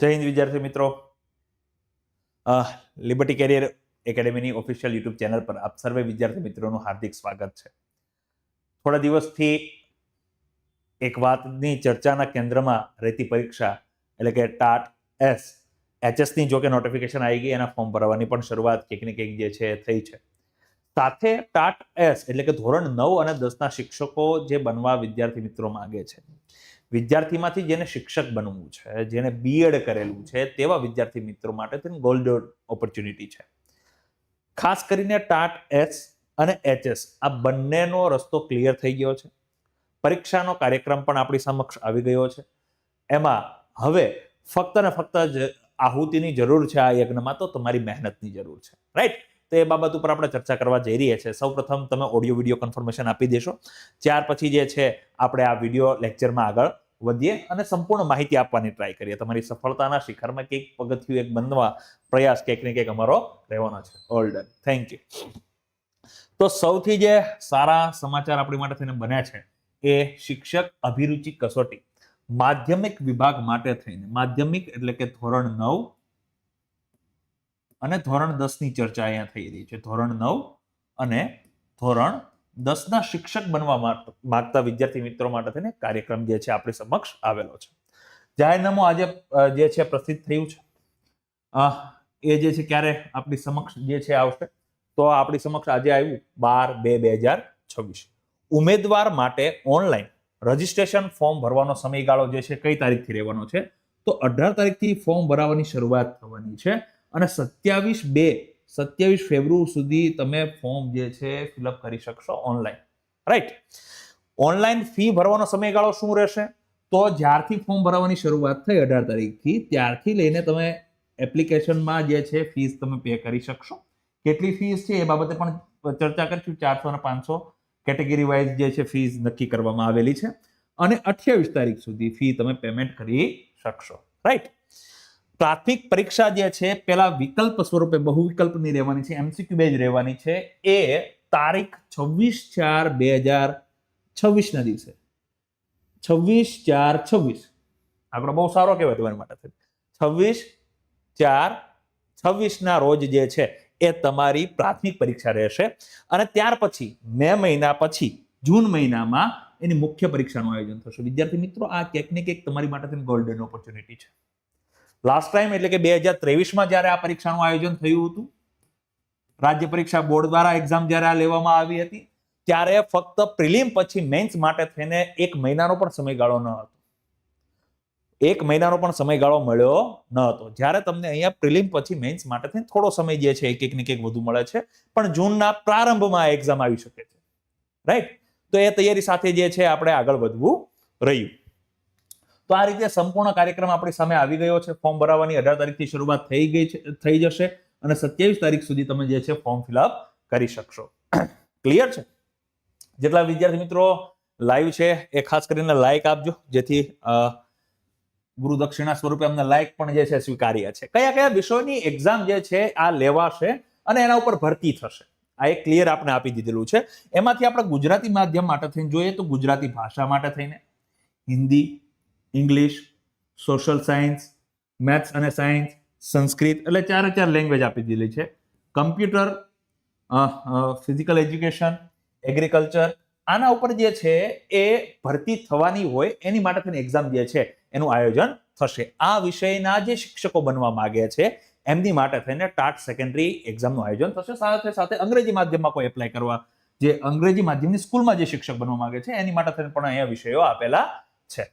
જય હિન્દ વિદ્યાર્થી મિત્રો. લિબર્ટી કેરિયર એકેડેમીની ઓફિશિયલ યુટ્યુબ ચેનલ પર આપ સર્વે વિદ્યાર્થી મિત્રોનું હાર્દિક સ્વાગત છે. થોડા દિવસથી એક વાતની ચર્ચાના કેન્દ્રમાં રહેતી પરીક્ષા એટલે કે ટાટ એસ, એચએસની જો કે નોટિફિકેશન આવી ગઈ, એના ફોર્મ ભરવાની પણ શરૂઆત કંઈક ને કંઈક જે છે થઈ છે. સાથે ટાટ એસ એટલે કે ધોરણ નવ અને દસના શિક્ષકો જે બનવા વિદ્યાર્થી મિત્રો માંગે છે. વિદ્યાર્થીમાંથી જેને શિક્ષક બનવું છે, જેને બીએડ કરેલું છે, તેવા વિદ્યાર્થી મિત્રો માટે તેની ગોલ્ડન ઓપોર્ચ્યુનિટી છે. ખાસ કરીને ટાટ, એસ અને એચએસ આ બંનેનો રસ્તો ક્લિયર થઈ ગયો છે. પરીક્ષાનો કાર્યક્રમ પણ આપણી સમક્ષ આવી ગયો છે. એમાં હવે ફક્ત ને ફક્ત આહુતિની જરૂર છે આ યજ્ઞમાં તો તમારી મહેનતની જરૂર છે. રાઈટ તો એ બાબત ઉપર આપણે ચર્ચા કરવા જઈ રહ્યા છીએ. સૌપ્રથમ તમે ઓડિયો વીડિયો કન્ફર્મેશન આપી દેશો. ત્યાર પછી જે છે, આપણે આ વીડિયો લેક્ચરમાં આગળ વધીએ અને સંપૂર્ણ માહિતી આપવાની ટ્રાય કરીએ. તમારી સફળતાના શિખરમાં કંઈક પગથિયું એક બનવા પ્રયાસ કંઈક ને કંઈક અમારો રહેવાનો છે. ઓલ ડન થેન્ક યુ તો સૌથી જે સારા સમાચાર આપણી માટે થઈને બન્યા છે એ શિક્ષક અભિરુચિ કસોટી. માધ્યમિક વિભાગ માટે થઈને, માધ્યમિક એટલે કે ધોરણ નવ અને ધોરણ દસની ચર્ચા અહીંયા થઈ રહી છે. ધોરણ નવ અને ધોરણ દસના શિક્ષક બનવા માગતા વિદ્યાર્થી મિત્રો માટે થઈને કાર્યક્રમ જે છે આપણી સમક્ષ આવેલો છે. જાહેરનામું આજે જે છે પ્રસિદ્ધ થયું છે. એ જે છે ક્યારે આપણી સમક્ષ જે છે આવશે? તો આપણી સમક્ષ આજે આવ્યું બાર બે બે હજાર છવ્વીસ. ઉમેદવાર માટે ઓનલાઈન રજીસ્ટ્રેશન ફોર્મ ભરવાનો સમયગાળો જે છે કઈ તારીખથી રહેવાનો છે? તો અઢાર તારીખથી ફોર્મ ભરાવાની શરૂઆત થવાની છે. અને સત્યાવીસ બે, સત્યાવીસ ફેબ્રુઆરી સુધી તમે ફોર્મ જે છે ફિલઅપ કરી શકશો ઓનલાઈન રાઈટ ઓનલાઈન ફી ભરવાનો સમયગાળો શું રહેશે? તો જ્યારથી ફોર્મ ભરવાની શરૂઆત થઈ અઢાર તારીખથી, ત્યારથી લઈને તમે એપ્લિકેશનમાં જે છે ફીસ તમે પે કરી શકશો. કેટલી ફીસ છે એ બાબતે પણ ચર્ચા કરીશું. ચારસો અને પાંચસો કેટેગરી વાઇઝ જે છે ફીસ નક્કી કરવામાં આવેલી છે. અને અઠ્યાવીસ તારીખ સુધી ફી તમે પેમેન્ટ કરી શકશો. રાઈટ પ્રાથમિક પરીક્ષા જે છે, પેલા વિકલ્પ સ્વરૂપે બહુ વિકલ્પની રહેવાની છે એમસીક્યુ બેજ રહેવાની છે. એ તારીખ છવ્વીસ ચાર બે હજાર છવ્વીસ ના દિવસે. છવ્વીસ ચાર છવ્વીસ. આંકડો બહુ સારો કહેવાય તમારી માટે છવ્વીસ ચાર છવ્વીસ ના રોજ જે છે, એ તમારી પ્રાથમિક પરીક્ષા રહેશે. અને ત્યાર પછી, મે મહિના પછી, જૂન મહિનામાં એની મુખ્ય પરીક્ષાનું આયોજન થશે. વિદ્યાર્થી મિત્રો, આ ક્યાંક ને ક્યાંક તમારી માટે ગોલ્ડન ઓપોર્ચ્યુનિટી છે. લાસ્ટ ટાઈમ એટલે કે બે હજાર ત્રેવીસમાં જ્યારે આ પરીક્ષાનું આયોજન થયું હતું, રાજ્ય પરીક્ષા બોર્ડ દ્વારા એક્ઝામ જ્યારે આ લેવામાં આવી હતી, ત્યારે ફક્ત પ્રિલિમ પછી મેન્સ માટે થઈને એક મહિનાનો પણ સમયગાળો ન હતો. એક મહિનાનો પણ સમયગાળો મળ્યો ન હતો. જ્યારે તમને અહીંયા પ્રિલિમ પછી મેન્સ માટે થઈને થોડો સમય જે છે એક એક ને એક વધુ મળે છે, પણ જૂનના પ્રારંભમાં એક્ઝામ આવી શકે છે. રાઈટ તો એ તૈયારી સાથે જે છે, આપણે આગળ વધવું રહ્યું. તો આ રીતે સંપૂર્ણ કાર્યક્રમ આપણી સામે આવી ગયો છે. ફોર્મ ભરાવાની અઢાર તારીખથી શરૂઆત થઈ ગઈ છે, થઈ જશે અને સત્યાવીસ તારીખ સુધી તમે જે છે ફોર્મ ફિલઅપ કરી શકશો. ક્લિયર છે? જેટલા વિદ્યાર્થી મિત્રો લાઈવ છે, એ ખાસ કરીને લાઈક આપજો, જેથી ગુરુદક્ષિણા ગુરુ દક્ષિણા સ્વરૂપે અમને લાઇક પણ જે છે સ્વીકાર્ય છે કયા કયા વિષયોની એક્ઝામ જે છે આ લેવાશે અને એના ઉપર ભરતી થશે? આ એક ક્લિયર આપણે આપી દીધેલું છે. એમાંથી આપણે ગુજરાતી માધ્યમ માટે થઈને જોઈએ તો ગુજરાતી ભાષા માટે થઈને, Hindi English social science maths અને સાયન્સ સંસ્કૃત, એટલે ચારે ચાર લેંગ્વેજ આપી દીધી છે. કમ્પ્યુટર ફિઝિકલ એજ્યુકેશન એગ્રીકલ્ચર આના ઉપર જે છે એ ભરતી થવાની હોય એની માટે થઈને એક્ઝામ જે છે એનું આયોજન થશે. આ વિષયના જે શિક્ષકો બનવા માગે છે, એમની માટે થઈને ટાટ સેકન્ડરી એક્ઝામનું આયોજન થશે. સાથે સાથે અંગ્રેજી માધ્યમમાં કોઈ એપ્લાય કરવા, જે અંગ્રેજી માધ્યમની સ્કૂલમાં જે શિક્ષક બનવા માગે છે, એની માટે થઈને પણ અહીંયા વિષયો આપેલા છે.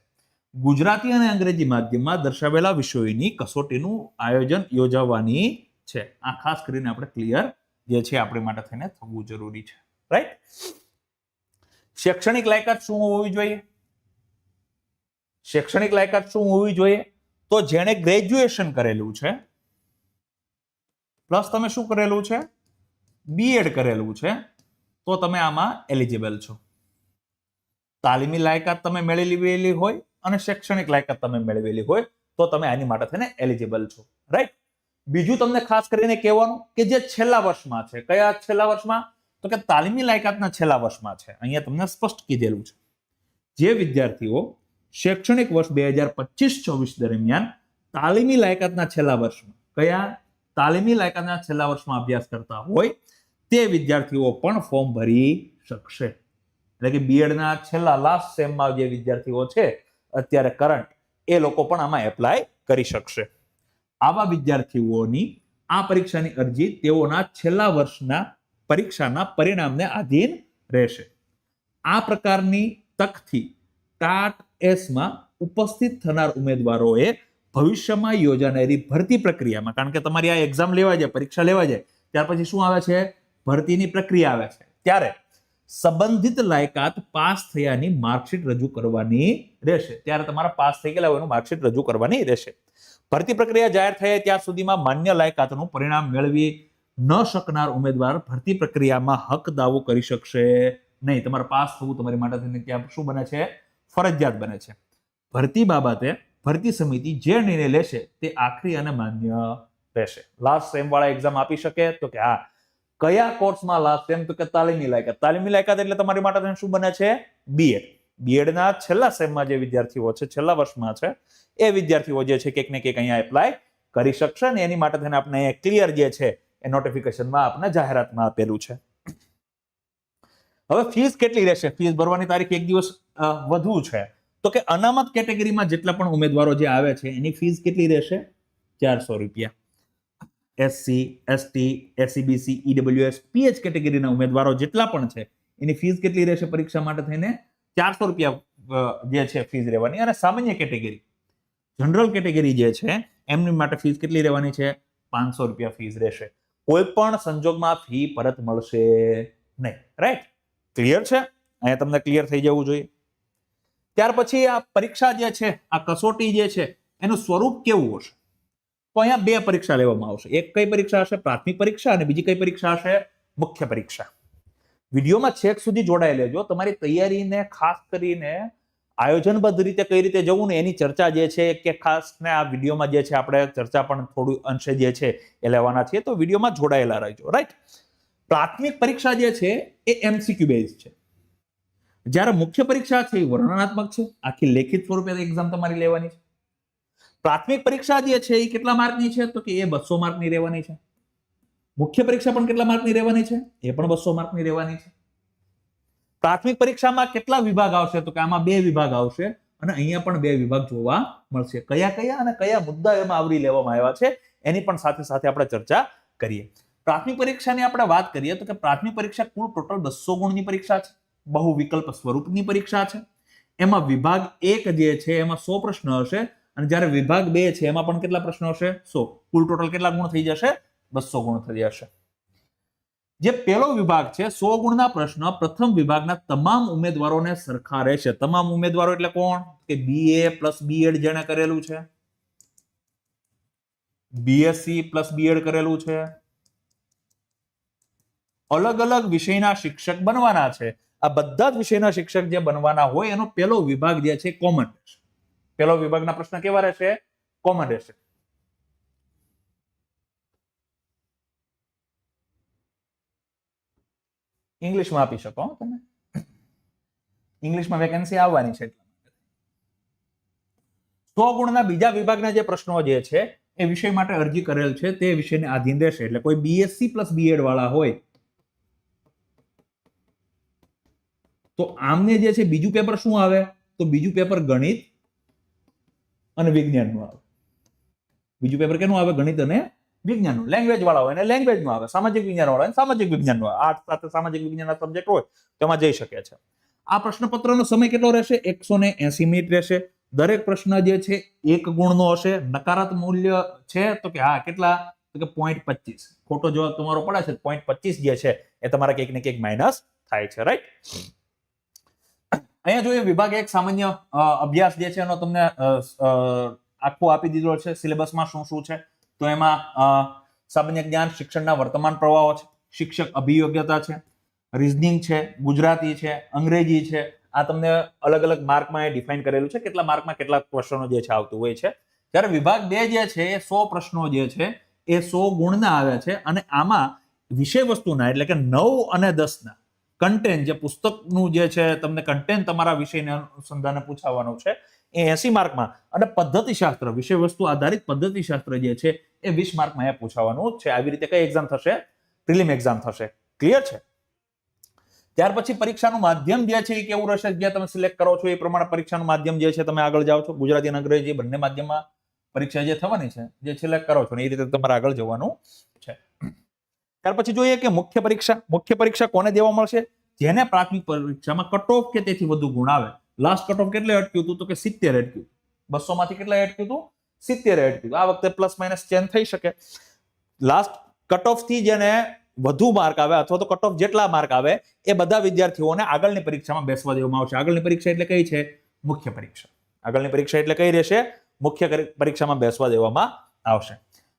ગુજરાતી અને અંગ્રેજી માધ્યમમાં દર્શાવેલા વિષયોની કસોટીનું આયોજન યોજાવાની છે. આ ખાસ કરીને આપણે ક્લિયર જે છે આપણે માટે થઈને થવું જરૂરી છે. રાઈટ શૈક્ષણિક લાયકાત શું હોવી જોઈએ? શૈક્ષણિક લાયકાત શું હોવી જોઈએ? તો જેણે ગ્રેજ્યુએશન કરેલું છે પ્લસ તમે શું કરેલું છે? બીએડ કરેલું છે, તો તમે આમાં એલિજિબલ છો. તાલીમી લાયકાત તમે મેળવેલી હોય અને શૈક્ષણિક લાયકાત તમે મેળવેલી હોય તો તમે આની માટે થઈને એલિજિબલ છો. રાઈટ બીજું તમને ખાસ કરીને કહેવાનું કે જે છેલ્લા વર્ષમાં છે, કયા છેલ્લા વર્ષમાં? તો કે તાલીમી લાયકાતના છેલ્લા વર્ષમાં છે. અહીંયા તમને સ્પષ્ટ કીધેલું છે. જે વિદ્યાર્થીઓ શૈક્ષણિક વર્ષ બે હજાર પચીસ ચોવીસ દરમિયાન તાલીમી લાયકાતના છેલ્લા વર્ષમાં, કયા તાલીમી લાયકાતના છેલ્લા વર્ષમાં અભ્યાસ કરતા હોય, તે વિદ્યાર્થીઓ પણ ફોર્મ ભરી શકશે. એટલે કે બીએડના છેલ્લા લાસ્ટ સેમમાં જે વિદ્યાર્થીઓ છે અત્યારે કરંટ એ લોકો પણ આમાં એપ્લાય કરી શકશે. આવા વિદ્યાર્થીઓની આ પરીક્ષાની અરજી તેઓના છેલ્લા વર્ષના પરીક્ષાના પરિણામને આધીન રહેશે. આ પ્રકારની તકથી ટાટ એસમાં ઉપસ્થિત થનાર ઉમેદવારોએ ભવિષ્યમાં યોજાનારી ભરતી પ્રક્રિયામાં, કારણ કે તમારી આ એક્ઝામ લેવા જાય, પરીક્ષા લેવા જાય, ત્યાર પછી શું આવે છે? ભરતીની પ્રક્રિયા આવે છે. ત્યારે સંબંધિત લાયકાત પાસ થયાની માર્કશીટ રજૂ કરવાની રહેશે. ત્યારે તમારા પાસ થઈ ગયેલા હોય એનું માર્કશીટ રજૂ કરવાની રહેશે. ભરતી પ્રક્રિયા જાહેર થાય ત્યાં સુધીમાં માન્ય લાયકાતનું પરિણામ મેળવી ન શકનાર ઉમેદવાર ભરતી પ્રક્રિયામાં હક દાવો કરી શકશે નહીં. તમારે પાસ થવું તમારી માટે થઈને ત્યાં શું બને છે? ફરજિયાત બને છે. ભરતી બાબતે ભરતી સમિતિ જે નિર્ણય લેશે તે આખરી અને માન્ય રહેશે. લાસ્ટ સેમ વાળા એક્ઝામ આપી શકે તો કે હા કયા કોર્સમાં લાસ્ટ એમ તો કે તાલીમી લાયકાત તાલીમી લાયકાત એટલે તમારી માટે શું બને છે? બીએડ બીએડના છેલ્લા સેમમાં જે વિદ્યાર્થીઓ છે, છેલ્લા વર્ષમાં છે, એ વિદ્યાર્થીઓ જે છે, કંઈક ને કંઈક અહીંયા એપ્લાય કરી શકશે ને એની માટે થઈને આપણે ક્લિયર જે છે, એ નોટિફિકેશનમાં આપણે જાહેરાતમાં આપેલું છે. હવે ફીસ કેટલી રહેશે? ફીસ ભરવાની તારીખ એક દિવસ વધુ છે. તો કે અનામત કેટેગરીમાં જેટલા પણ ઉમેદવારો જે આવે છે, એની ફીસ કેટલી રહેશે? ચારસો રૂપિયા. SC ST SCBC EWS PH કેટેગરીના ઉમેદવારો જેટલા પણ છે, એની ફીસ કેટલી રહેશે પરીક્ષા માટે થઈને? ચારસો રૂપિયા જે છે ફીસ રહેવાની. અને સામાન્ય કેટેગરી જનરલ કેટેગરી જે છે, એમની માટે ફીસ કેટલી રહેવાની છે? પાંચસો રૂપિયા ફીસ રહેશે. કોઈ પણ સંજોગમાં ફી પરત મળશે નહીં. રાઈટ ક્લિયર છે? અહીંયા તમને ક્લિયર થઈ જવું જોઈએ. ત્યાર પછી આ પરીક્ષા જે છે, આ કસોટી જે છે, એનું સ્વરૂપ કેવું હશે? તો અહીંયા બે પરીક્ષા લેવામાં આવશે. એક કઈ પરીક્ષા હશે? પ્રાથમિક પરીક્ષા અને બીજી કઈ પરીક્ષા હશે? મુખ્ય પરીક્ષા. વિડીયોમાં છેક સુધી જોડાઈ લેજો. તમારી તૈયારીને ખાસ કરીને આયોજનબદ્ધ રીતે કઈ રીતે જવું ને એની ચર્ચા જે છે કે ખાસ ને આ વિડીયોમાં જે છે આપણે ચર્ચા પણ થોડું અંશે જે છે એ લેવાના છીએ. તો વિડીયોમાં જોડાયેલા રહેજો. રાઈટ પ્રાથમિક પરીક્ષા જે છે એ એમસીક્યુ બેઝ છે. જ્યારે મુખ્ય પરીક્ષા છે એ વર્ણનાત્મક છે. આખી લેખિત સ્વરૂપે એક્ઝામ તમારી લેવાની છે. પ્રાથમિક પરીક્ષા જે છે એ કેટલા માર્કની છે? તો કે એ બસો માર્કની રહેવાની છે. મુખ્ય પરીક્ષા પણ કેટલા માર્કની રહેવાની છે? એ પણ બસો માર્કની રહેવાની છે. પ્રાથમિક પરીક્ષામાં કેટલા વિભાગ આવશે? તો કે આમાં બે વિભાગ આવશે અને અહીંયા પણ બે વિભાગ જોવા મળશે. કયા કયા અને કયા મુદ્દા એમાં આવરી લેવામાં આવ્યા છે? એની પણ સાથે સાથે આપણે ચર્ચા કરીએ. પ્રાથમિક પરીક્ષાની આપણે વાત કરીએ તો કે પ્રાથમિક પરીક્ષા કુલ ટોટલ બસો ગુણની પરીક્ષા છે. બહુ વિકલ્પ સ્વરૂપની પરીક્ષા છે. એમાં વિભાગ એક જે છે એમાં સો પ્રશ્ન હશે. અને જ્યારે વિભાગ બે છે, એમાં પણ કેટલા પ્રશ્નો હશે? સો. કુલ ટોટલ કેટલા ગુણ થઈ જશે? બસો ગુણ થઈ જશે. જે પહેલો વિભાગ છે, સો ગુણના પ્રશ્ન પ્રથમ વિભાગના તમામ ઉમેદવારોને સરખા રહેશે. તમામ ઉમેદવારો એટલે કોણ? કે બીએ પ્લસ બીએડ જેણે કરેલું છે. બીએસસી પ્લસ બીએડ કરેલું છે. અલગ અલગ વિષયના શિક્ષક બનવાના છે. આ બધા જ વિષયના શિક્ષક જે બનવાના હોય, એનો પહેલો વિભાગ જે છે, કોમન રહેશે પહેલો વિભાગના પ્રશ્ન કેવા રહેશે? કોમન રહેશે. ઇંગ્લિશમાં આપી શકો તમે. ઇંગ્લિશમાં વેકેન્સી આવવાની છે. સો ગુણના બીજા વિભાગના જે પ્રશ્નો જે છે, એ વિષય માટે અરજી કરેલ છે, તે વિષયને આધીન રહેશે. એટલે કોઈ બીએસસી પ્લસ બીએડ વાળા હોય, તો આમને જે છે, બીજું પેપર શું આવે? તો બીજું પેપર ગણિત અને વિજ્ઞાનનું આવે. બીજું પેપર કેનું આવે? ગણિત અને વિજ્ઞાનનું. લેંગ્વેજ વાળા હોય અને લેંગ્વેજનું આવે. સામાજિક વિજ્ઞાન વાળા હોય સામાજિક વિજ્ઞાનનું આવે. આર્ટ સાથે સામાજિક વિજ્ઞાનના સબ્જેક્ટ હોય તેમાં જઈ શકે છે. આ પ્રશ્નપત્રનો સમય કેટલો રહેશે? એકસો ને એસી મિનિટ રહેશે. દરેક પ્રશ્ન જે છે, એક ગુણનો હશે. નકારાત્મક મૂલ્ય છે તો કે હા, કેટલા? તો કે પોઈન્ટ પચીસ. ખોટો જવાબ તમારો પડે છે પોઈન્ટ પચીસ જે છે, એ તમારા કંઈક ને કંઈક માઇનસ થાય છે રાઈટ અહીંયા જોઈએ, વિભાગ એક સામાન્ય અભ્યાસ જે છે એનો તમને આખો આપી દીધો છે. સિલેબસમાં શું શું છે? તો એમાં સામાન્ય જ્ઞાન, શિક્ષણના વર્તમાન પ્રવાહો છે. શિક્ષક અભિયોગ્યતા છે. રિઝનિંગ છે. ગુજરાતી છે. અંગ્રેજી છે. આ તમને અલગ અલગ માર્કમાં એ ડિફાઇન કરેલું છે. કેટલા માર્કમાં કેટલા ક્વેશ્ચનો જે છે આવતું હોય છે. જ્યારે વિભાગ બે જે છે, એ સો પ્રશ્નો જે છે, એ સો ગુણના આવ્યા છે. અને આમાં વિષય વસ્તુના, એટલે કે નવ અને દસના કન્ટેન્ટ જે પુસ્તકનું જે છે, તમને કન્ટેન્ટ તમારા વિષયને અનુસંધાને પૂછાવાનું છે, એ એસી માર્કમાં. અને પદ્ધતિશાસ્ત્ર વિષય વસ્તુ આધારિત પદ્ધતિશાસ્ત્ર જે છે, એ વીસ માર્કમાં એ પૂછાવાનું છે. આવી રીતે કઈ એક્ઝામ થશે? પ્રિલિમ એક્ઝામ થશે. ક્લિયર છે? ત્યાર પછી પરીક્ષાનું માધ્યમ જે છે, એ કેવું રહેશે? જે તમે સિલેક્ટ કરો છો, એ પ્રમાણે પરીક્ષાનું માધ્યમ જે છે, તમે આગળ જાઓ છો. ગુજરાતી અને અંગ્રેજી બંને માધ્યમમાં પરીક્ષા જે થવાની છે, જે સિલેક્ટ કરો છો એ રીતે તમારે આગળ જવાનું છે. ત્યાર પછી જોઈએ કે મુખ્ય પરીક્ષા મુખ્ય પરીક્ષા કોને દેવા મળશે જેને પ્રાથમિક પરીક્ષામાં કટ ઓફ કે તેથી વધુ ગુણ આવે. લાસ્ટ કટ ઓફ કેટલે અટક્યું હતું? તો કે સિત્તેર અટક્યું. બસો માંથી કેટલા અટક્યું હતું? સિત્તેર અટક્યું. આ વખતે પ્લસ માઇનસ ચેન્જ થઈ શકે. લાસ્ટ કટ ઓફથી જેને વધુ માર્ક આવે અથવા તો કટ ઓફ જેટલા માર્ક આવે, એ બધા વિદ્યાર્થીઓને આગળની પરીક્ષામાં બેસવા દેવામાં આવશે. આગળની પરીક્ષા એટલે કઈ છે? મુખ્ય પરીક્ષા. આગળની પરીક્ષા એટલે કઈ રહેશે? મુખ્ય પરીક્ષામાં બેસવા દેવામાં આવશે.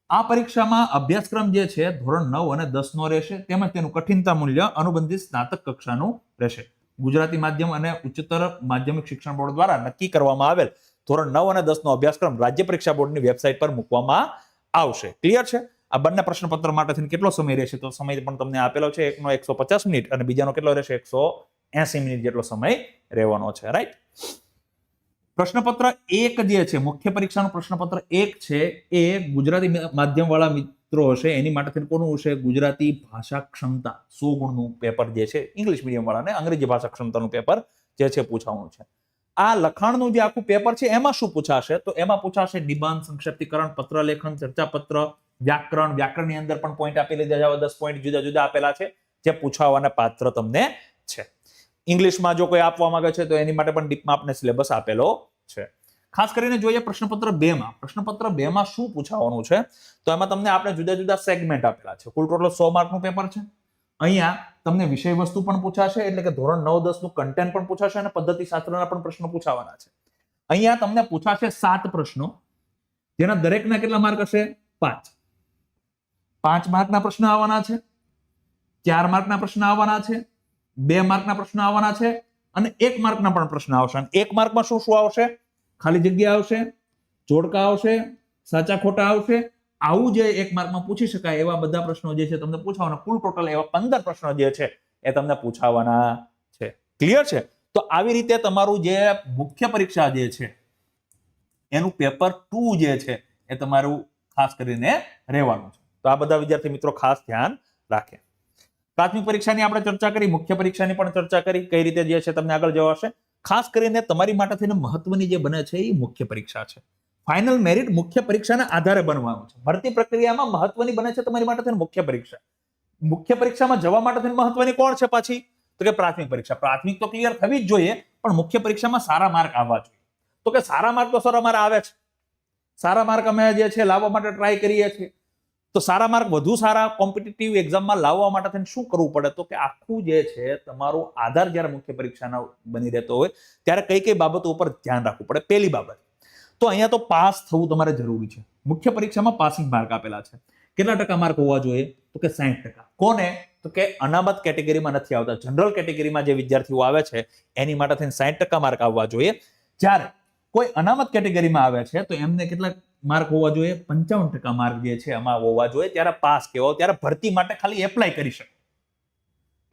આ પરીક્ષામાં અભ્યાસક્રમ જે છે, ધોરણ નવ અને દસ નો રહેશે, તેમજ તેનું કઠિનતા મૂલ્ય અનુબંધિત સ્નાતક કક્ષાનું રહેશે. ગુજરાતી માધ્યમ અને ઉચ્ચતર માધ્યમિક શિક્ષણ બોર્ડ દ્વારા નક્કી કરવામાં આવેલ ધોરણ નવ અને દસ નો અભ્યાસક્રમ રાજ્ય પરીક્ષા બોર્ડની વેબસાઇટ પર મૂકવામાં આવશે. ક્લિયર છે? આ બંને પ્રશ્નપત્ર માટે થઈને કેટલો સમય રહેશે? તો સમય પણ તમને આપેલો છે, એકનો એકસો પચાસ મિનિટ અને બીજાનો કેટલો રહેશે? એકસો એસી મિનિટ જેટલો સમય રહેવાનો છે. રાઈટ? પ્રશ્નપત્ર એક જે છે, મુખ્ય પરીક્ષાનું પ્રશ્નપત્ર એક છે, એ ગુજરાતી માધ્યમ વાળા મિત્રો હશે, એની માટે કોનું હશે? ગુજરાતી ભાષા ક્ષમતા, સો ગુણનું પેપર જે છે, ઇંગ્લિશ મીડિયમ વાળાને અંગ્રેજી ભાષા ક્ષમતાનું પેપર જે છે, પૂછાવાનું છે. આ લખાણનું જે આખું પેપર છે, એમાં શું પૂછાશે? તો એમાં પૂછાશે નિબંધ સંક્ષિપ્તીકરણ પત્ર લેખન ચર્ચાપત્ર, વ્યાકરણ. વ્યાકરણની અંદર પણ પોઈન્ટ આપી લીધા દસ પોઈન્ટ જુદા જુદા આપેલા છે, જે પૂછાવાના પાત્ર તમને છે. ઇંગ્લિશમાં જો કોઈ આપવા માંગે છે, તો એની માટે પણ ડીપમાં આપણે સિલેબસ આપેલો છે. ખાસ કરીને જોઈએ પ્રશ્નપત્ર બે માં. પ્રશ્નપત્ર બે માં શું પૂછાવાનું છે? તો એમાં તમને આપણે જુદા જુદા સેગમેન્ટ આપેલા છે. કુલ ટોટલ સો માર્કનું પેપર છે. અહીંયા તમને વિષય વસ્તુ પણ પૂછાશે, એટલે કે ધોરણ નવ દસનું કન્ટેન્ટ પણ પૂછાશે અને પદ્ધતિ શાસ્ત્રના પણ પ્રશ્નો પૂછાવાના છે. અહીંયા તમને પૂછાશે સાત પ્રશ્નો. જેના દરેકના કેટલા માર્ક હશે? પાંચ. પાંચ માર્કના પ્રશ્ન આવવાના છે. ચાર માર્કના પ્રશ્ન આવવાના છે. બે માર્કના પ્રશ્ન આવવાના છે અને એક માર્કના પણ પ્રશ્ન આવશે. અને એક માર્કમાં શું શું આવશે? ખાલી જગ્યા આવશે, જોડકા આવશે, સાચા ખોટા આવશે. આવું જે એક માર્કમાં પૂછી શકાય એવા બધા પ્રશ્નો જે છે તમને પૂછાવાના. કુલ ટોટલ એવા પંદર પ્રશ્નો જે છે એ તમને પૂછાવાના છે. ક્લિયર છે? તો આવી રીતે તમારું જે મુખ્ય પરીક્ષા જે છે, એનું પેપર ટુ જે છે એ તમારું ખાસ કરીને રહેવાનું છે. તો આ બધા વિદ્યાર્થી મિત્રો ખાસ ધ્યાન રાખે. પ્રાથમિક પરીક્ષાની આપણે ચર્ચા કરી, મુખ્ય પરીક્ષાની પણ ચર્ચા કરી, કઈ રીતે જે છે તમને આગળ જવાશે. ખાસ કરીને તમારી માટે થઈને મહત્વની જે બને છે એ મુખ્ય પરીક્ષા છે. ફાઇનલ મેરિટ મુખ્ય પરીક્ષાના આધારે બનવાનું છે. ભરતી પ્રક્રિયામાં મહત્વની બને છે તમારી માટે થઈને મુખ્ય પરીક્ષા. મુખ્ય પરીક્ષામાં જવા માટે થઈને મહત્વની કોણ છે પાછી? તો કે પ્રાથમિક પરીક્ષા. પ્રાથમિક તો ક્લિયર થવી જ જોઈએ, પણ મુખ્ય પરીક્ષામાં સારા માર્ક આવવા જોઈએ. તો કે સારા માર્ક તો સર અમારે આવે છે સારા માર્ક અમે જે છે લાવવા માટે ટ્રાય કરીએ છીએ. તો સારા માર્ક, વધુ સારા કોમ્પિટિટિવ એક્ઝામમાં લાવવા માટે થઈને શું કરવું પડે? તો કે આખું જે છે, તમારું આધાર જ્યારે મુખ્ય પરીક્ષાના બની રહેતો હોય, ત્યારે કઈ કઈ બાબતો ઉપર ધ્યાન રાખવું પડે? પહેલી બાબત. તો અહીંયા તો પાસ થવું તમારે જરૂરી છે. મુખ્ય પરીક્ષામાં પાસિંગ માર્ક આપેલા છે. કેટલા ટકા માર્ક હોવા જોઈએ? તો કે સાહીઠ ટકા. કોને? તો કે અનામત કેટેગરીમાં નથી આવતા. જનરલ કેટેગરીમાં જે વિદ્યાર્થીઓ આવે છે, એની માટે થઈને સાહીઠ ટકા માર્ક આવવા જોઈએ. જ્યારે કોઈ અનામત કેટેગરીમાં આવે છે, તો એમને કેટલા માર્ક હોવા જોઈએ, પંચાવન ટકા માર્ક જે છે એમાં હોવા જોઈએ. ત્યારે પાસ કેવો ત્યારે ભરતી માટે ખાલી એપ્લાય કરી શકે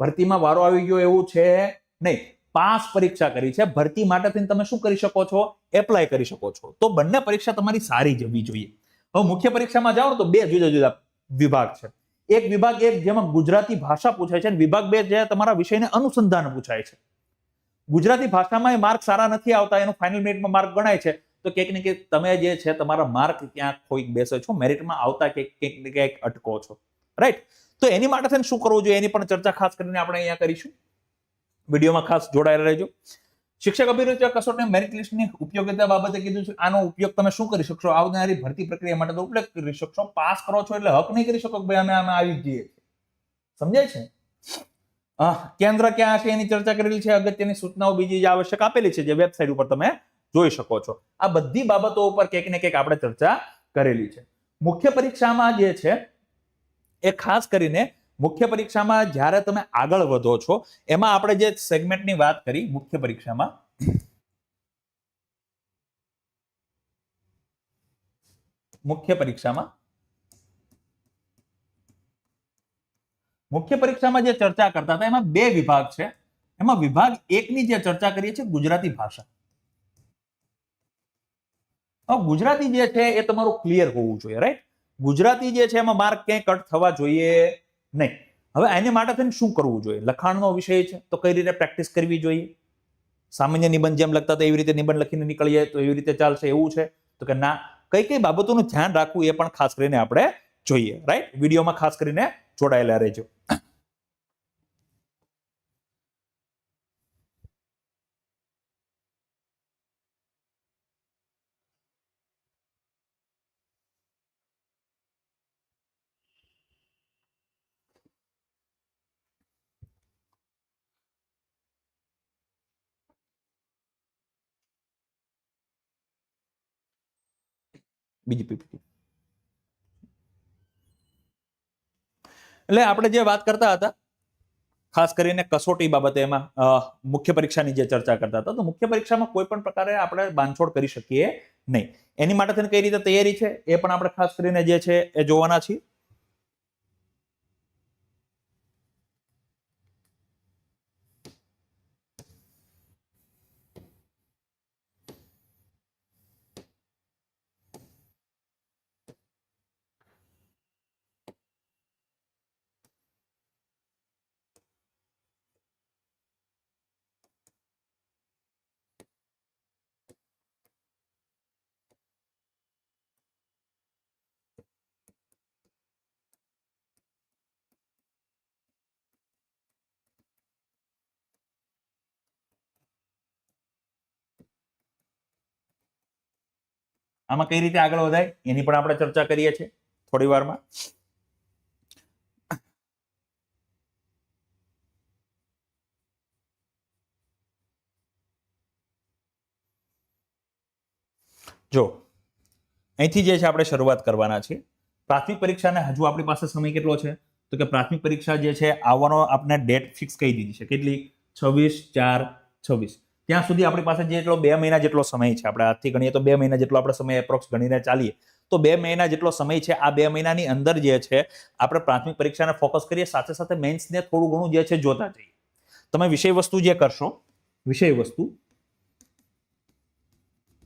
ભરતીમાં વારો આવી ગયો એવું છે નહીં. પાસ પરીક્ષા કરી છે. ભરતી માટે થઈને તમે શું કરી શકો છો? એપ્લાય કરી શકો છો. તો બંને પરીક્ષા તમારી સારી જવી જોઈએ. હવે મુખ્ય પરીક્ષામાં જાઓ તો બે જુદા જુદા વિભાગ છે. એક વિભાગ એક જેમાં ગુજરાતી ભાષા પૂછાય છે અને વિભાગ બે જે તમારા વિષયને અનુસંધાન પૂછાય છે. ગુજરાતી ભાષામાં એ માર્ક સારા નથી આવતા. એનું ફાઇનલ મેરિટમાં માર્ક ગણાય છે. તો કંઈક ને કંઈક તમે જે છે તમારા માર્ક ક્યાંક કોઈક બેસો છો, મેરિટમાં આવતા કંઈક કંઈક ને ક્યાંક અટકો છો. રાઈટ તો એની માટે થઈને શું કરવું જોઈએ? એની પણ ચર્ચા ખાસ કરીને આપણે અહીંયા કરીશું. વિડીયોમાં ખાસ જોડાયેલા રહેજો. શિક્ષક અભિરુચિ કસોટી મેરિટ લિસ્ટની ઉપયોગિતા બાબતે કીધું છે. આનો ઉપયોગ તમે શું કરી શકશો? આવનારી ભરતી પ્રક્રિયા માટે તો ઉપયોગ કરી શકશો. પાસ કરો છો એટલે હક નહીં કરી શકો કે ભાઈ અમે અમે આવી જઈએ સમજાય છે? કેન્દ્ર ક્યાં છે? એની ચર્ચા કરેલી છે. અગત્યની સૂચનાઓ બીજી જે આવશ્યક આપેલી છે જે વેબસાઇટ ઉપર તમે જોઈ શકો છો. આ બધી બાબતો ઉપર કંઈક ને કંઈક આપણે ચર્ચા કરેલી છે. મુખ્ય પરીક્ષામાં જે છે, એ ખાસ કરીને મુખ્ય પરીક્ષામાં જ્યારે તમે આગળ વધો છો, એમાં આપણે જે સેગમેન્ટની વાત કરી, મુખ્ય પરીક્ષામાં. મુખ્ય પરીક્ષામાં. મુખ્ય પરીક્ષામાં જે ચર્ચા કરતા હતા, એમાં બે વિભાગ છે. એમાં વિભાગ એકની જે ચર્ચા કરીએ છીએ, ગુજરાતી ભાષા. હવે ગુજરાતી જે છે એ તમારું ક્લિયર હોવું જોઈએ રાઈટ ગુજરાતી જે છે એમાં માર્ક ક્યાંય કટ થવા જોઈએ નહીં. હવે એને માટે થઈને શું કરવું જોઈએ? લખાણનો વિષય છે, તો કઈ રીતે પ્રેક્ટિસ કરવી જોઈએ? સામાન્ય નિબંધ જેમ લખતા તો એવી રીતે નિબંધ લખીને નીકળીએ, તો એવી રીતે ચાલશે, એવું છે? તો કે ના, કઈ કઈ બાબતોનું ધ્યાન રાખવું એ પણ ખાસ કરીને આપણે જોઈએ રાઈટ વિડીયોમાં ખાસ કરીને જોડાયેલા રહેજો. બીજી પીપીટી એટલે આપણે જે વાત કરતા હતા, ખાસ કરીને કસોટી બાબતે એમાં મુખ્ય પરીક્ષાની જે ચર્ચા કરતા હતા, તો મુખ્ય પરીક્ષામાં કોઈ પણ પ્રકારે આપણે બાંધછોડ કરી શકીએ નહીં. એની માટે થઈને કઈ રીતે તૈયારી છે, એ પણ આપણે ખાસ કરીને જે છે, એ જોવાના છીએ. આમાં કઈ રીતે આગળ વધાય એની પણ આપણે ચર્ચા કરીએ છીએ થોડી વારમાં. જો, અહીંથી જે છે આપણે શરૂઆત કરવાના છીએ. પ્રાથમિક પરીક્ષાને હજુ આપણી પાસે સમય કેટલો છે? તો કે પ્રાથમિક પરીક્ષા જે છે, આવવાનો આપણે ડેટ ફિક્સ કહી દીધી છે. કેટલી? છવ્વીસ ચાર છવ્વીસ. ત્યાં સુધી આપણી પાસે જેટલો બે મહિના જેટલો સમય છે. આપણે આજથી ગણીએ તો બે મહિના જેટલો આપણે સમય એપ્રોક્સ ગણીને ચાલીએ. તો બે મહિના જેટલો સમય છે આ બે મહિનાની અંદર જે છે, આપણે પ્રાથમિક પરીક્ષાને ફોકસ કરીએ. સાથે સાથે મેન્સને થોડું ઘણું જે છે જોતા જઈએ. તમે વિષય વસ્તુ જે કરશો, વિષય વસ્તુ,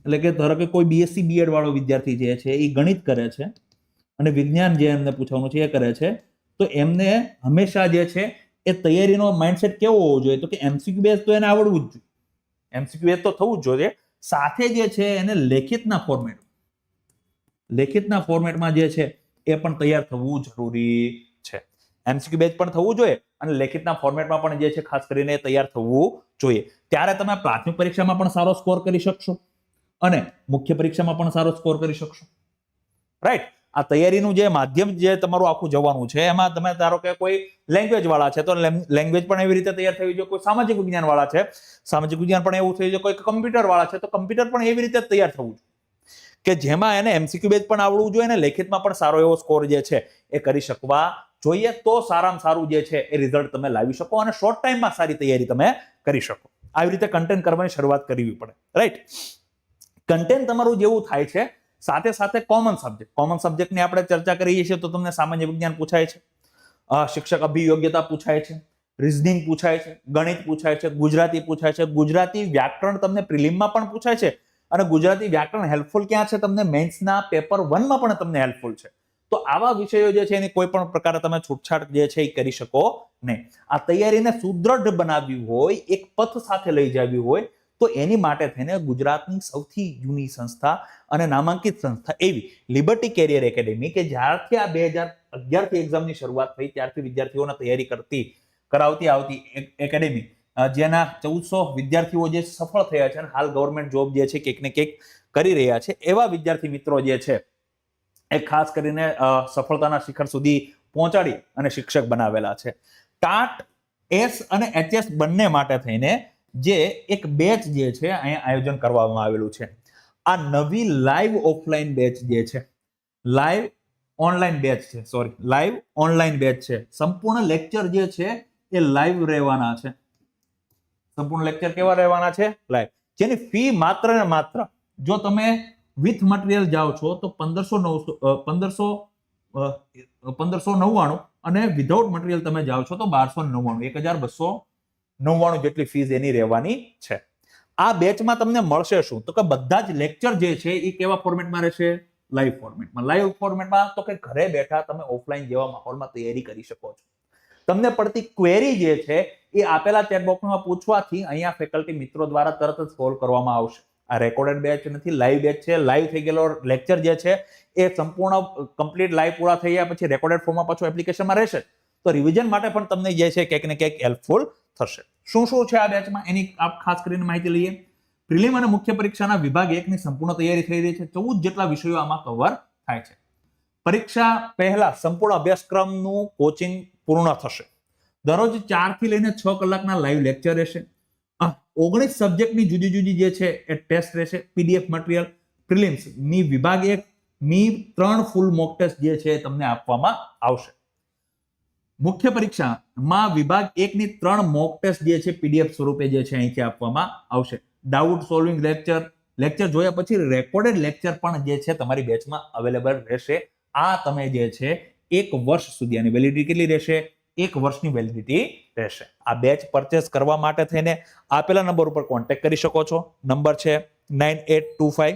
એટલે કે ધારો કે કોઈ બીએસસી બીએડ વાળો વિદ્યાર્થી જે છે એ ગણિત કરે છે અને વિજ્ઞાન જે એમને પૂછવાનું છે એ કરે છે, તો એમને હંમેશા જે છે એ તૈયારીનો માઇન્ડસેટ કેવો હોવો જોઈએ? તો કે એમસીક્યુ બેઝ તો એને આવડવું જ જોઈએ. એમસીક્યુ એ તો થવું જ જોઈએ. સાથે જે છે એને લેખિતના ફોર્મેટ લેખિતના ફોર્મેટમાં જે છે એ પણ તૈયાર થવું જરૂરી છે. એમસીક્યુ બેચ પણ થવું જોઈએ અને લેખિતના ફોર્મેટમાં પણ જે છે ખાસ કરીને તૈયાર થવું જોઈએ. ત્યારે તમે પ્રાથમિક પરીક્ષામાં પણ સારો સ્કોર કરી શકશો અને મુખ્ય પરીક્ષામાં પણ સારો સ્કોર કરી શકશો. રાઈટ આ તૈયારીનું જે માધ્યમ જે તમારું આખું જવાનું છે, એમાં તમે ધારો કે કોઈ લેંગ્વેજ વાળા છે, તો લેંગ્વેજ પણ એવી રીતે તૈયાર થવી જોઈએ કોઈ સામાજિક વિજ્ઞાન વાળા છે. સામાજિક વિજ્ઞાન પણ એવું થયું છે, કોઈ કમ્પ્યુટર વાળા છે, તો કમ્પ્યુટર પણ એવી રીતે તૈયાર થવું જોઈએ. કે જેમાં એને એમસીક્યુ બેઝ પણ આવડવું જોઈએ, અને લેખિતમાં પણ સારો એવો સ્કોર જે છે, એ કરી શકવા જોઈએ, તો સારામાં સારું જે છે, એ રિઝલ્ટ તમે લાવી શકો, અને શોર્ટ ટાઈમમાં સારી તૈયારી તમે કરી શકો. આવી રીતે કન્ટેન્ટ કરવાની શરૂઆત કરવી પડે. રાઈટ કન્ટેન્ટ તમારું જેવું થાય છે સાથે સાથે કોમન સબ્જેક્ટ કોમન સબ્જેક્ટની આપણે ચર્ચા કરીએ છીએ તો તમને સામાન્ય વિજ્ઞાન પૂછાય છે. શિક્ષક અભિયોગ્યતા પૂછાય છે. રિઝનિંગ પૂછાય છે. ગણિત પૂછાય છે. ગુજરાતી પૂછાય છે. ગુજરાતી વ્યાકરણ તમને પ્રિલિમમાં પણ પૂછાય છે. અને ગુજરાતી વ્યાકરણ હેલ્પફુલ ક્યાં છે? તમને મેન્સના પેપર વનમાં પણ તમને હેલ્પફુલ છે. તો આવા વિષયો જે છે એની કોઈ પણ પ્રકારે તમે છૂટછાટ જે છે એ કરી શકો નહીં. આ તૈયારીને સુદ્રઢ બનાવવી હોય, એક પથ સાથે લઈ જવી હોય તો એની માટે થઈને ગુજરાતની સૌથી જૂની સંસ્થા અને નામાંકિત સંસ્થા એવી લિબર્ટી કેરિયર એકેડેમી કે જ્યારથી આ બે હજાર અગિયારથી એક્ઝામની શરૂઆત થઈ, ત્યારથી વિદ્યાર્થીઓને તૈયારી કરતી, કરાવતી આવતી એકેડેમી જેના ચૌદસો વિદ્યાર્થીઓ જે સફળ થયા છે અને હાલ ગવર્મેન્ટ જોબ જે છે કંઈક ને કંઈક કરી રહ્યા છે, એવા વિદ્યાર્થી મિત્રો જે છે, એ ખાસ કરીને સફળતાના શિખર સુધી પહોંચાડી અને શિક્ષક બનાવેલા છે. ટાટ, એસ અને એચએસ બંને માટે થઈને જે એક બેચ જે છે અહીંયા આયોજન કરવામાં આવેલું છે. આ નવી લાઈવ ઓફલાઈન બેચ જે છે, લાઈવ ઓનલાઈન બેચ છે સોરી લાઈવ ઓનલાઈન બેચ છે. સંપૂર્ણ લેક્ચર જે છે એ લાઈવ રહેવાના છે. સંપૂર્ણ લેક્ચર કેવા રહેવાના છે? લાઈવ. જેની ફી માત્ર ને માત્ર, જો તમે વિથ મટીરિયલ જાઓ છો, તો પંદરસો નવસો પંદરસો પંદરસો નવ્વાણું અને વિધાઉટ મટીરિયલ તમે જાઓ છો, તો બારસો નવ્વાણું, એક હજાર બસો નવ્વાણું જેટલી ફીસ એની રહેવાની છે. આ બેચમાં તમને મળશે શું? તો કે બધા જ લેક્ચર જે છે એ કેવા ફોર્મેટમાં રહેશે? લાઈવ ફોર્મેટમાં લાઈવ ફોર્મેટમાં તો કે ઘરે બેઠા તમે ઓફલાઈન જેવા માહોલમાં તૈયારી કરી શકો છો. તમને પડતી ક્વેરી જે છે, એ આપેલા ચેકબોક્સમાં પૂછવાથી અહીંયા ફેકલ્ટી મિત્રો દ્વારા તરત જ સોલ્વ કરવામાં આવશે. આ રેકોર્ડેડ બેચ નથી લાઈવ બેચ છે. લાઈવ થઈ ગયેલો લેક્ચર જે છે, એ સંપૂર્ણ કમ્પ્લીટ લાઈવ પૂરા થઈ ગયા પછી રેકોર્ડેડ ફોર્મમાં પાછું એપ્લિકેશનમાં રહેશે. તો રિવિઝન માટે પણ તમને જે છે, ક્યાંક ને ક્યાંક હેલ્પફુલ થશે. શું શું છે આ બેચમાં એની આપ ખાસ કરીને માહિતી લઈએ. પ્રિલિમ અને મુખ્ય પરીક્ષાના વિભાગ એકની સંપૂર્ણ તૈયારી થઈ રહી છે. ચૌદ જેટલા વિષયો આમાં કવર થાય છે. પરીક્ષા પહેલા સંપૂર્ણ અભ્યાસક્રમનું કોચિંગ પૂર્ણ થશે. દરરોજ ચારથી લઈને છ કલાકના લાઈવ લેક્ચર રહેશે. ઓગણીસ સબ્જેક્ટની જુદી જુદી જે છે એ ટેસ્ટ રહેશે. પીડીએફ મટીરિયલ પ્રિલિમ્સની વિભાગ એક ની ત્રણ ફૂલ મોક ટેસ્ટ જે છે તમને આપવામાં આવશે. મુખ્ય પરીક્ષામાં વિભાગ એકની ત્રણ મોક ટેસ્ટ જે છે પીડીએફ સ્વરૂપે જે છે, અહીંથી આપવામાં આવશે. ડાઉટ સોલ્વિંગ લેક્ચર લેક્ચર જોયા પછી રેકોર્ડેડ લેક્ચર પણ જે છે, તમારી બેચમાં અવેલેબલ રહેશે. આ તમે જે છે, એક વર્ષ સુધી આની વેલિડિટી કેટલી રહેશે? એક વર્ષની વેલિડિટી રહેશે. આ બેચ પરચેસ કરવા માટે થઈને આપેલા નંબર ઉપર કોન્ટેક્ટ કરી શકો છો. નંબર છે nine eight two five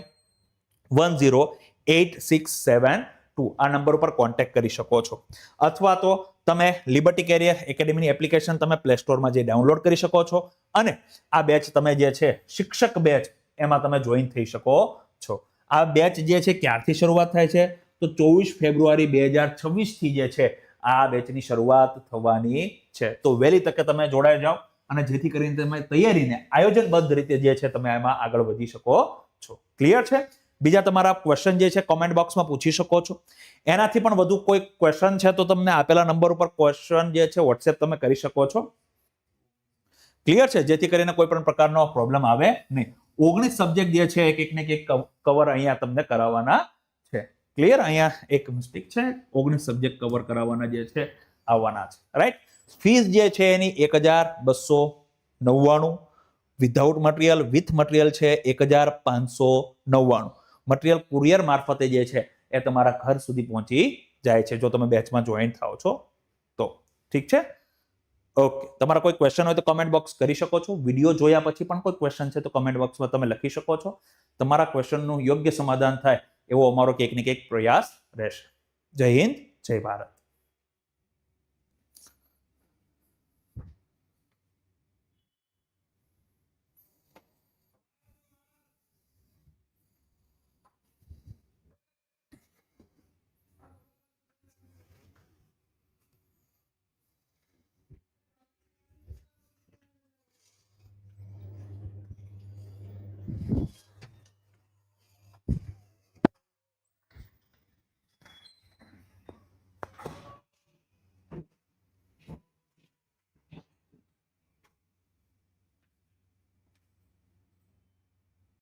one zero eight six seven two આ નંબર ઉપર કોન્ટેક્ટ કરી શકો છો. અથવા તો તમે લિબર્ટી કેરિયર એકેડેમીની એપ્લિકેશન તમે પ્લે સ્ટોરમાં જે ડાઉનલોડ કરી શકો છો અને આ બેચ તમે જે છે શિક્ષક બેચ એમાં તમે જોઈન થઈ શકો છો. આ બેચ જે છે ક્યારથી શરૂઆત થાય છે? તો ચોવીસ ફેબ્રુઆરી બે હજાર છવ્વીસથી જે છે આ બેચની શરૂઆત થવાની છે. તો વહેલી તકે તમે જોડાઈ જાઓ અને જેથી કરીને તમે તૈયારીને આયોજનબદ્ધ રીતે જે છે તમે એમાં આગળ વધી શકો છો. ક્લિયર છે? બીજા તમારા ક્વેશ્ચન જે છે કોમેન્ટ બોક્સમાં પૂછી શકો છો. એનાથી પણ વધુ કોઈ ક્વેશ્ચન છે, તો તમને આપેલા નંબર ઉપર ક્વેશ્ચન જે છે વોટ્સએપ તમે કરી શકો છો. ક્લિયર છે? જેથી કરીને કોઈ પણ પ્રકારનો પ્રોબ્લેમ આવે નહીં. ઓગણીસ સબ્જેક્ટ જે છે એક એક ને એક કવર અહીંયા તમને કરાવવાના છે. ક્લિયર અહીંયા એક મિસ્ટેક છે. ઓગણીસ સબ્જેક્ટ કવર કરાવવાના જે છે, આવવાના છે. રાઈટ ફીસ જે છે, એની એક હજાર બસો નવ્વાણું. વિધાઉટ મટીરિયલ વિથ મટીરિયલ છે, એક હજાર પાંચસો નવ્વાણું. મટીરિયલ કુરિયર મારફતે જે છે એ તમારા ઘર સુધી પહોંચી જાય છે. જો તમે બેચમાં જોઈન થાઓ છો, તો ઠીક છે? ઓકે તમારા કોઈ ક્વેશ્ચન હોય તો કમેન્ટ બોક્સ કરી શકો છો. વીડિયો જોયા પછી પણ કોઈ ક્વેશ્ચન છે તો કમેન્ટ બોક્સમાં તમે લખી શકો છો. તમારા ક્વેશ્ચનનું યોગ્ય સમાધાન થાય એવો અમારો કંઈક ને કંઈક પ્રયાસ રહેશે. જય હિન્દ, જય ભારત.